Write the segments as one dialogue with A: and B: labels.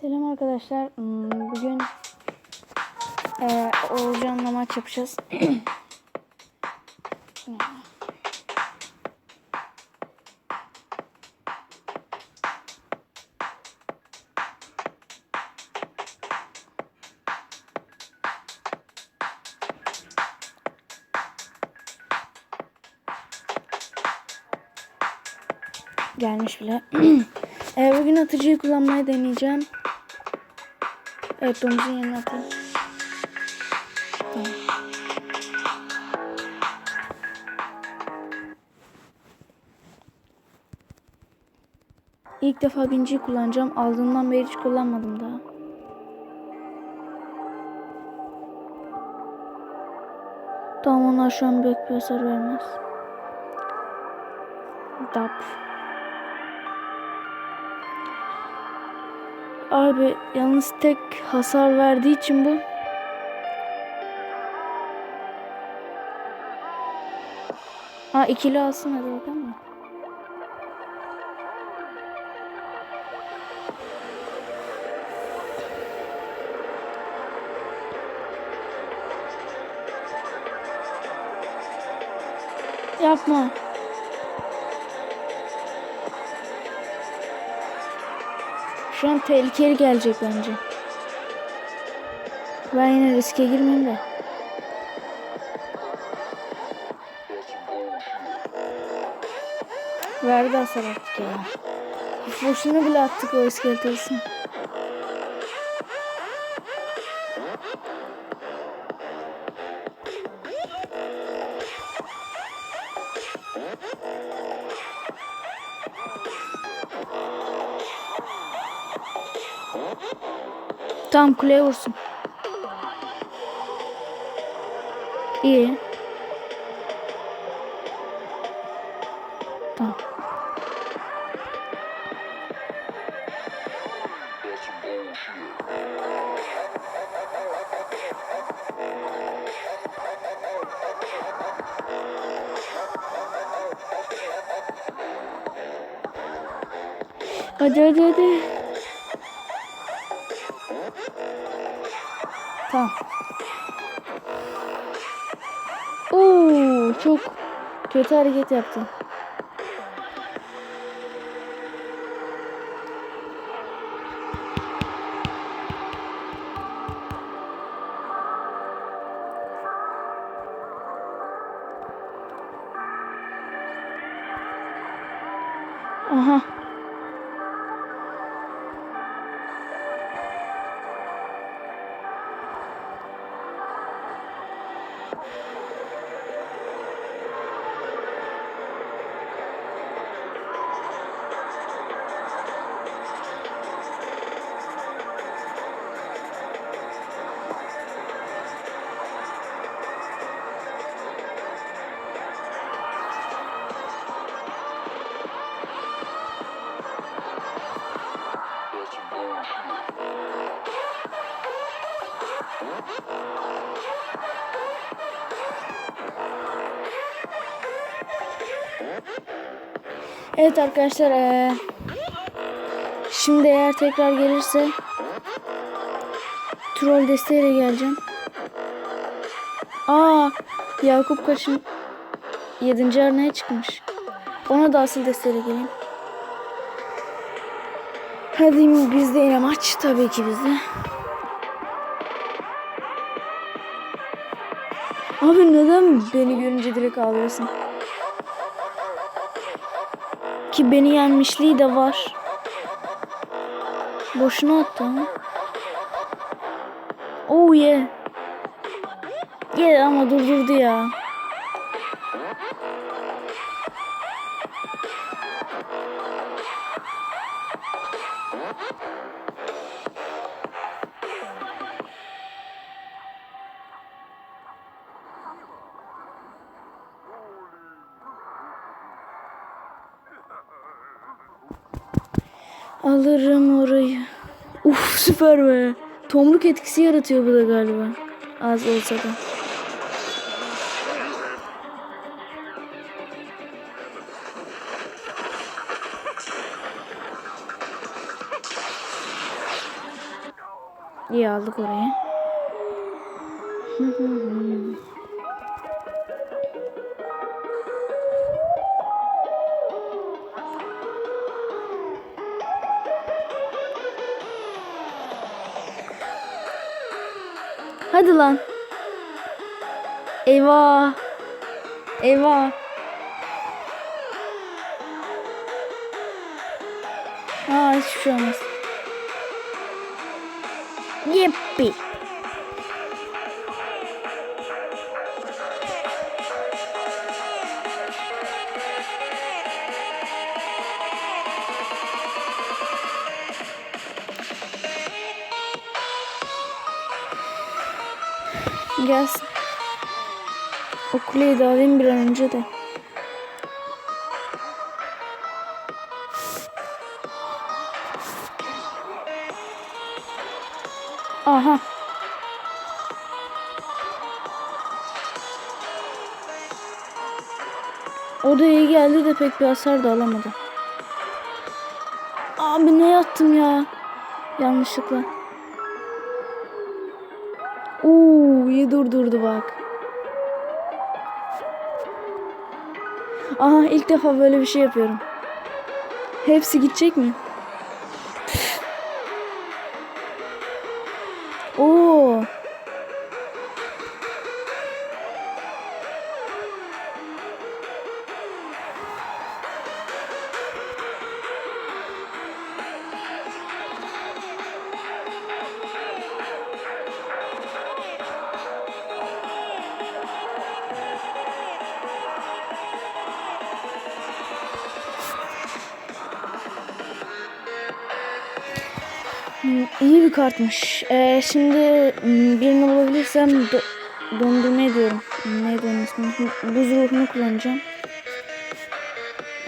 A: Selam arkadaşlar. Hmm, Bugün eee Oğulcan'la maç yapacağız. Gelmiş bile. Eee, bugün atıcıyı kullanmayı deneyeceğim. Evet domuzun yanına atayım. İlk defa binciyi kullanacağım. Aldığımdan beri hiç kullanmadım daha. Tamam onlar şu an büyük bir hasar vermez. Dap. Abi yalnız tek hasar verdiği için bu. Ha ikili alsın hadi bakalım. Yapma. Şu an tehlikeli gelecek bence. Ben yine riske girmeyeyim de. Verdi hasar attık ya. Boşuna bile attık o iskeletesini. Tamam kuleye vursun. İyi. Tamam. Hadi hadi hadi. Kötü hareket yaptı. Aha. Evet arkadaşlar eee, şimdi eğer tekrar gelirse troll desteğiyle geleceğim. Aa Yakup kaçın 7. arenaya çıkmış. Ona da asıl desteğiyle geleyim. Hadi bizde yine maç tabii ki bizde. Abi neden beni görünce direkt ağlıyorsun? Ki beni yenmişliği de var. Boşuna attı ama. Oh yeah. Yeah ama durdurdu ya. Alırım orayı. Uf süper be. Tomruk etkisi yaratıyor bu da galiba. Az olsa da. İyi aldık orayı. Hadi lan. Eyvah. Eyvah. Aa hiçbir şey olmaz. Yeppi. Gelsin. O kuleyi de alayım bir an önce de. Aha. O da iyi geldi de pek bir hasar da alamadı. Abi ne yaptım ya? Yanlışlıkla. Oo iyi durdurdu bak. Aha ilk defa böyle bir şey yapıyorum. Hepsi gidecek mi? İyi bir kartmış. Ee, şimdi hmm, birini bulabilirsem do- dondurma ediyorum. Onun ismi? Buz ruhunu kullanacağım.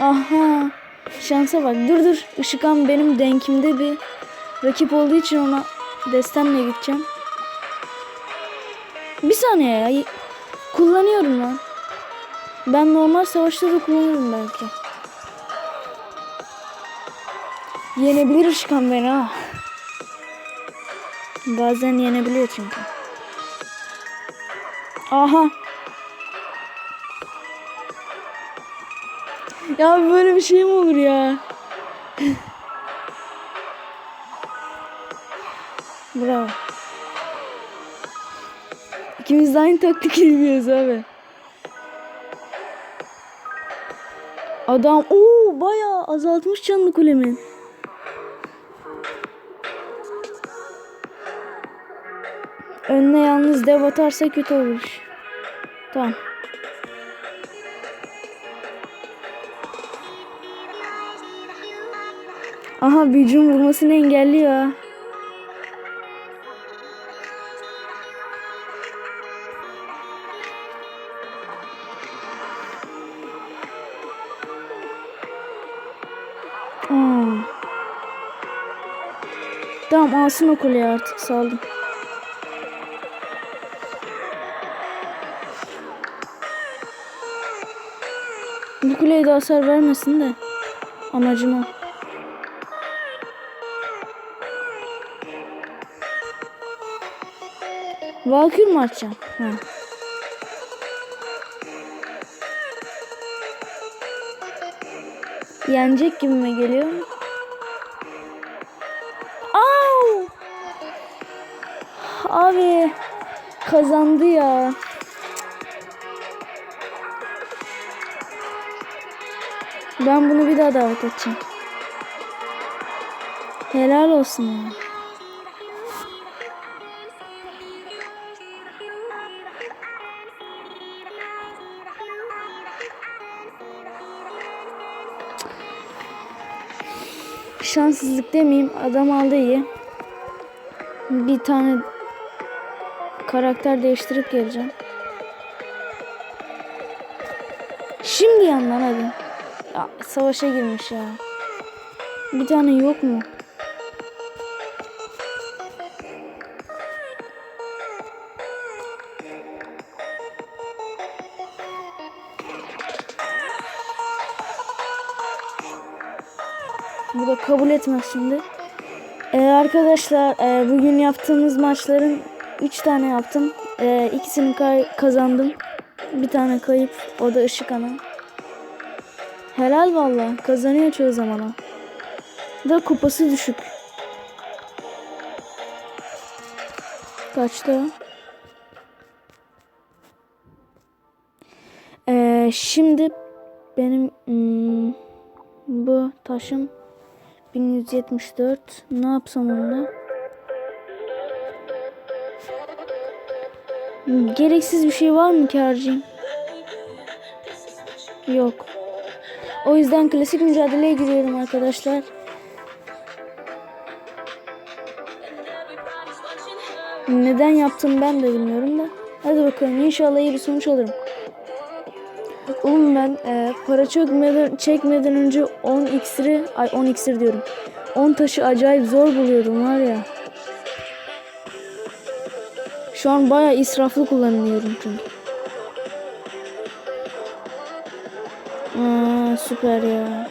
A: Aha. Şansa bak. Dur dur. Işıkan benim denkimde bir rakip olduğu için ona destemle gideceğim. Bir saniye ya. Kullanıyorum lan. Ben normal savaşta da kullanırım belki. Yenebilir Işıkan beni ha. Bazen yenebiliyor çünkü. Aha. Ya böyle bir şey mi olur ya? Bravo. İkimiz de aynı taktik yapıyoruz abi. Adam ooo bayağı azaltmış canını kulemin. Önüne yalnız dev atarsa kötü olur. Tamam. Aha büyücünün vurmasını engelliyor. Aa. Tamam alsın o kuleyi artık saldım. Bu kuleye de hasar vermesin de. Amacım o. Valkür mü açacağım? Ha. Yenecek gibi mi geliyor? Au! Abi kazandı ya. Ben bunu bir daha davet edeceğim. Helal olsun ya. Şanssızlık demeyeyim. Adam aldı iyi. Bir tane karakter değiştirip geleceğim. Şimdi yandan hadi. Ya, savaşa girmiş ya. Bir tane yok mu? Bu da kabul etmez şimdi. Ee, arkadaşlar e, bugün yaptığımız maçların 3 tane yaptım. E, ikisini kazandım. Bir tane kayıp. O da ışık ana. Helal valla. Kazanıyor çoğu zaman o. Da kupası düşük. Kaçtı o? Ee, şimdi benim hmm, bu taşım 1174. Ne yapsam onunla? Hmm, Gereksiz bir şey var mı ki harcayayım? Yok. O yüzden klasik mücadeleye giriyorum arkadaşlar. Neden yaptım ben de bilmiyorum da. Hadi bakalım inşallah iyi bir sonuç alırım. Oğlum ben e, para çekmeden, çekmeden önce 10 iksiri, ay 10 iksir diyorum. 10 taşı acayip zor buluyordum var ya. Şu an bayağı israflı kullanıyorum çünkü. Süper ya.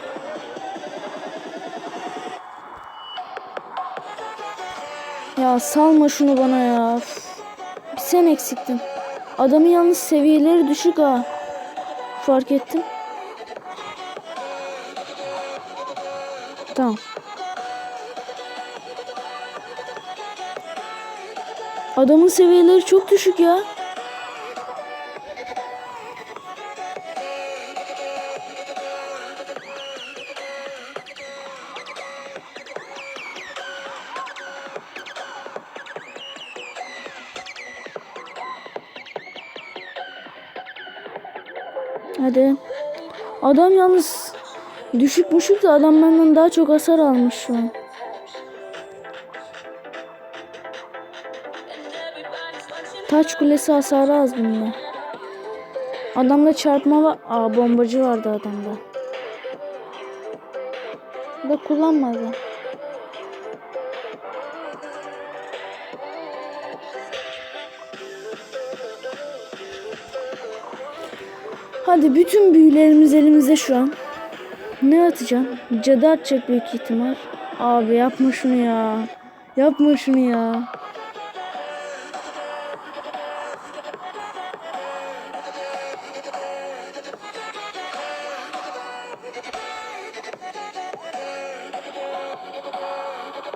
A: Ya salma şunu bana ya. Üf. Bir sen eksiktin. Adamın yalnız seviyeleri düşük ha. Fark ettim. Tamam. Adamın seviyeleri çok düşük ya. Hadi. Adam yalnız düşük düşük de adam benden daha çok hasar almış şu an. Taç kulesi hasarı az bunda. Adamda çarpma var. Aa bombacı vardı adamda. Da kullanmadı. Hadi bütün büyülerimiz elimizde şu an. Ne atacağım? Cadı atacak büyük ihtimal. Abi yapma şunu ya. Yapma şunu ya.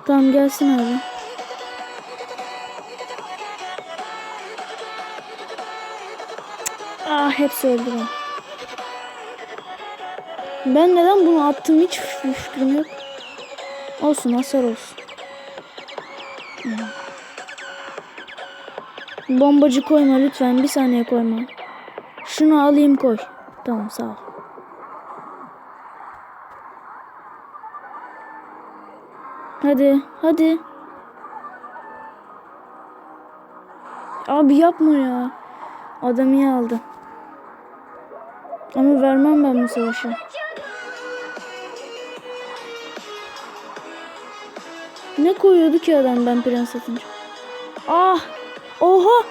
A: Tamam gelsin abi. Ah hepsi öldü ben. Ben neden bunu attım hiç fikrim yok. Olsun hasar olsun. Bombacı koyma lütfen bir saniye koyma. Şunu alayım koy. Tamam sağ ol. Hadi hadi. Abi yapma ya. Adam iyi aldı. Ama vermem ben bu savaşı. Ne koyuyordu ki adam ben prens atınca? Ah! Oha!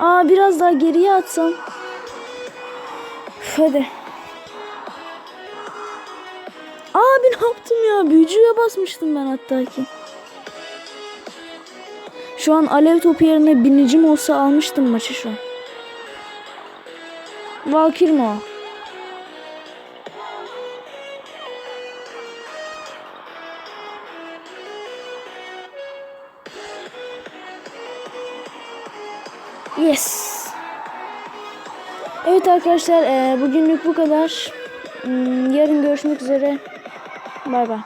A: Aa biraz daha geriye atsam. Hadi. Abi ne yaptım ya? Büyücüye basmıştım ben hatta ki. Şu an alev topu yerine binicim olsa almıştım maçı şu an. Valkyrie mi o? Yes. Evet arkadaşlar eee, bugünlük bu kadar. Hmm, Yarın görüşmek üzere. Bay bay.